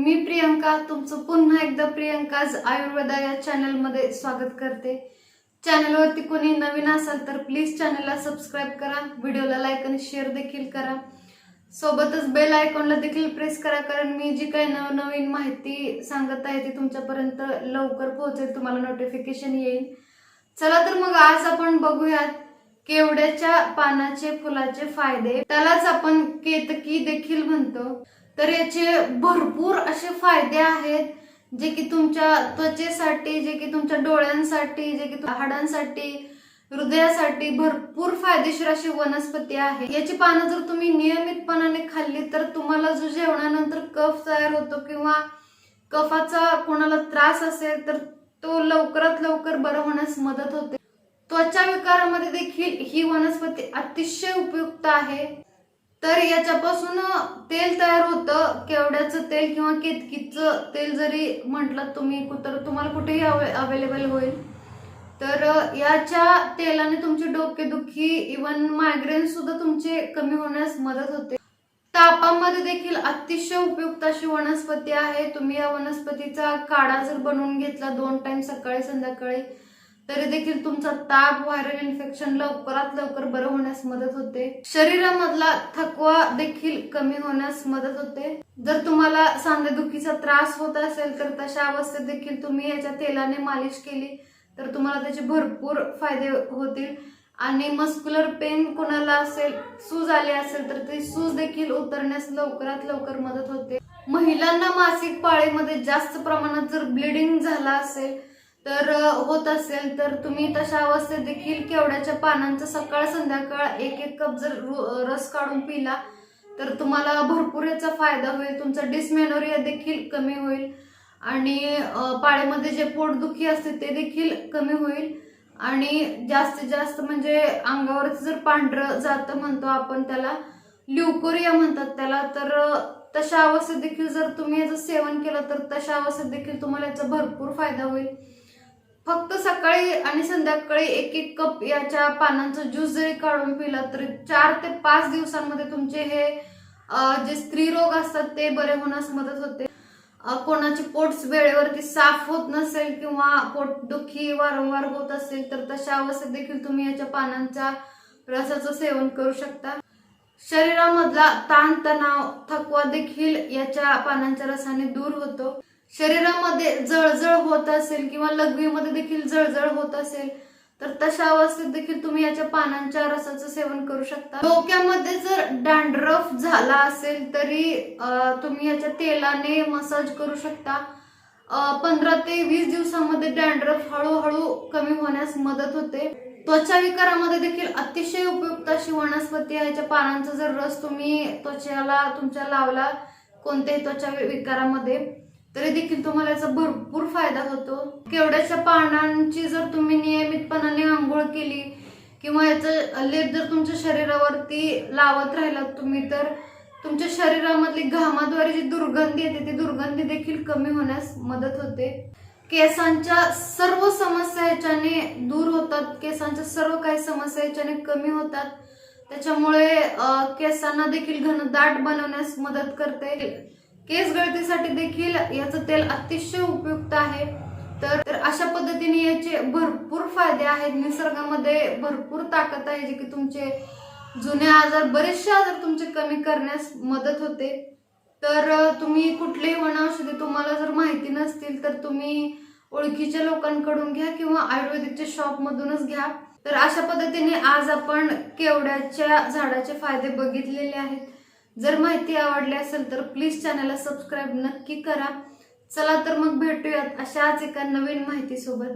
मी प्रियंका तुमचं पुन्हा एकदा प्रियंकाज आयुर्वेदा या चॅनलमध्ये स्वागत करते. चॅनलवरती कोणी नवीन असाल तर प्लीज चॅनलला सबस्क्राईब करा व्हिडिओला लाईक आणि शेअर देखील करा. सोबतच बेल आयकॉनला देखील प्रेस करा कारण मी जी काही नवनवीन माहिती सांगत आहे ती तुमच्यापर्यंत लवकर पोहोचेल तुम्हाला नोटिफिकेशन येईल. चला तर मग आज आपण बघूयात केवड्याच्या पानाचे फुलाचे फायदे. त्यालाच आपण केतकी देखील म्हणतो. तर याचे भरपूर असे फायदे आहेत जे की तुमच्या त्वचेसाठी जे की तुमच्या डोळ्यांसाठी जे की हाडांसाठी हृदयासाठी भरपूर फायदेशीर अशी वनस्पती आहे. याची पानं जर तुम्ही नियमितपणाने खाल्ली तर तुम्हाला जो जेवणानंतर कफ तयार होतो किंवा कफाचा कोणाला त्रास असेल तर तो लवकरात लवकर बरं होण्यास मदत होते. त्वचा विकारामध्ये देखील ही वनस्पती अतिशय उपयुक्त आहे. तर याच्यापासून तेल तयार होतं. केवड्याचं तेल किंवा केतकीचं तेल जरी म्हटलं तुम्ही तर तुम्हाला कुठेही अवेलेबल होईल. तर याच्या तेलाने तुमची डोकेदुखी इवन मायग्रेन सुद्धा तुमचे कमी होण्यास मदत होते. तापामध्ये देखील अतिशय उपयुक्त अशी वनस्पती आहे. तुम्ही या वनस्पतीचा काढा जर बनवून घेतला दोन टाइम सकाळी संध्याकाळी तरी देखील तुमचा ताप व्हायरल इन्फेक्शन लवकरात लवकर बरं होण्यास मदत होते. शरीरामधला थकवा देखील कमी होण्यास मदत होते. जर तुम्हाला सांधेदुखीचा त्रास होत असेल तर तशा अवस्थेत देखील तुम्ही याच्या तेलाने मालिश केली तर तुम्हाला त्याचे भरपूर फायदे होतील. आणि मस्क्युलर पेन कोणाला असेल सूज आली असेल तर ती सूज देखील उतरण्यास लवकरात लवकर मदत होते. महिलांना मासिक पाळीमध्ये जास्त प्रमाणात जर ब्लिडिंग झाला असेल तर होत असेल तर तुम्ही तशा अवस्थेत देखील केवड्याच्या पानांचा सकाळ संध्याकाळ एक एक कप जर रस काढून पिला तर तुम्हाला भरपूर याचा फायदा होईल. तुमचा डिसमेनोरिया देखील कमी होईल आणि पाळेमध्ये जे पोटदुखी असते ते देखील कमी होईल. आणि जास्तीत जास्त म्हणजे अंगावरच जर पांढरं जातं म्हणतो आपण त्याला ल्युकोरिया म्हणतात त्याला तर तशा अवस्थेत देखील जर तुम्ही याचं सेवन केलं तर तशा अवस्थेत देखील तुम्हाला याचा भरपूर फायदा होईल. फक्त सकाळी आणि संध्याकाळी एक एक कप याच्या पानांचा ज्यूस जरी काढून पिला तरी चार ते पाच दिवसांमध्ये तुमचे हे जे स्त्री रोग असतात ते बरे होण्यास मदत होते. कोणाची पोट वेळेवरती साफ होत नसेल किंवा पोटदुखी वारंवार होत असेल तर तशा अवस्थेत देखील तुम्ही याच्या पानांच्या रसाचं सेवन करू शकता. शरीरामधला ताण तणाव थकवा देखील याच्या पानांच्या रसाने दूर होतो. शरीरामध्ये जळजळ होत असेल किंवा लघवीमध्ये देखील जळजळ होत असेल तर तशा अवस्थेत देखील तुम्ही याच्या पानांच्या रसाचं सेवन करू शकता. डोक्यामध्ये जर डॅन्ड्रफ झाला असेल तरी तुम्ही याच्या तेलाने मसाज करू शकता. पंधरा ते वीस दिवसामध्ये डॅन्ड्रफ हळूहळू कमी होण्यास मदत होते. त्वचा विकारामध्ये देखील अतिशय उपयुक्त अशी वनस्पती आहे याच्या पानांचा जर रस तुम्ही त्वचेला तुमच्या लावला कोणत्याही त्वचा विकारामध्ये. तरी देखील तुम्हाला याचा भरपूर फायदा होतो. केवड्याच्या पानांची जर तुम्ही नियमितपणाने आंघोळ केली किंवा याचा लेप जर तुमच्या शरीरावरती लावत राहिलात तुम्ही तर तुमच्या शरीरामधली घामाद्वारे जी दुर्गंधी येते ती दुर्गंधी देखील कमी होण्यास मदत होते. केसांच्या सर्व समस्या याच्याने दूर होतात. केसांच्या सर्व काही समस्या याच्याने कमी होतात. त्याच्यामुळे केसांना देखील घनदाट बनवण्यास मदत करते. केस गळतीसाठी देखील याचं तेल अतिशय उपयुक्त आहे. तर अशा पद्धतीने याचे भरपूर फायदे आहेत. निसर्गामध्ये भरपूर ताकद आहे जे की तुमचे जुने आजार बरेचसे आजार तुमचे कमी करण्यास मदत होते. तर तुम्ही कुठलेही वनौषधी तुम्हाला जर माहिती नसतील तर तुम्ही ओळखीच्या लोकांकडून घ्या किंवा आयुर्वेदिकच्या शॉपमधूनच घ्या. तर अशा पद्धतीने आज आपण केवड्याच्या झाडाचे फायदे बघितलेले आहेत. जर माहिती आवडली असेल तर प्लीज चॅनलला सबस्क्राईब नक्की करा. चला तर मग भेटूयात अशाच एका नवीन माहितीसोबत.